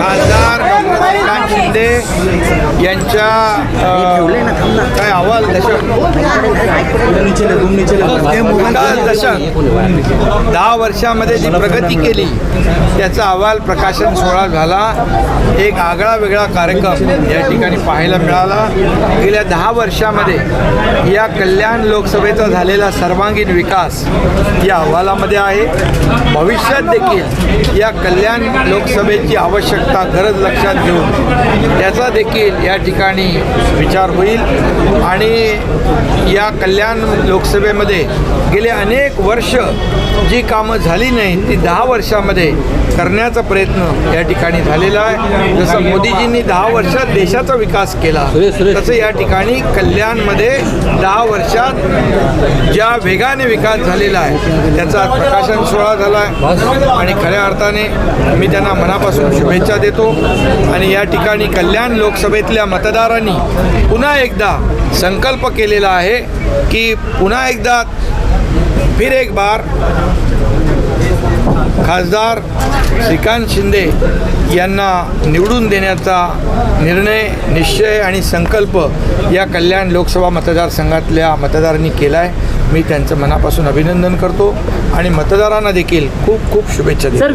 खासदार शिंदे. यांच्या काय अहवाल? दशक. दहा वर्षामध्ये जी प्रगती केली त्याचा अहवाल प्रकाशन सोहळा झाला. एक आगळा वेगळा कार्यक्रम या ठिकाणी पाहायला मिळाला. गेल्या दहा वर्षामध्ये या कल्याण लोकसभेचा झालेला सर्वांगीण विकास या अहवालामध्ये आहे. भविष्यात देखील या कल्याण लोकसभेची आवश्यकता गरज लक्षात घेऊन त्याचा देखील या ठिकाणी विचार होईल. आणि या कल्याण लोकसभेमध्ये गेले अनेक वर्ष जी कामं झाली नाही ती दहा वर्षामध्ये करण्याचा प्रयत्न या ठिकाणी झालेला आहे. जसं मोदीजींनी दहा वर्षात देशाचा विकास केला तसं या ठिकाणी कल्याणमध्ये दहा वर्षात ज्या वेगाने विकास झालेला आहे त्याचा प्रकाशन सोहळा झाला आहे. आणि खऱ्या अर्थाने मी त्यांना मनापासून शुभेच्छा देतो. आणि या ठिकाणी कल्याण लोकसभेतल्या मतदारांनी पुन्हा एकदा संकल्प केलेला आहे की पुन्हा एकदा फिर एक बार खासदार श्रीकांत शिंदे यांना निवडून देण्याचा निर्णय निश्चय आणि संकल्प या कल्याण लोकसभा मतदारसंघातल्या मतदारांनी केला आहे मी त्यांचं मनापासून अभिनंदन करतो आणि मतदारांना देखील खूप खूप शुभेच्छा देतो. सर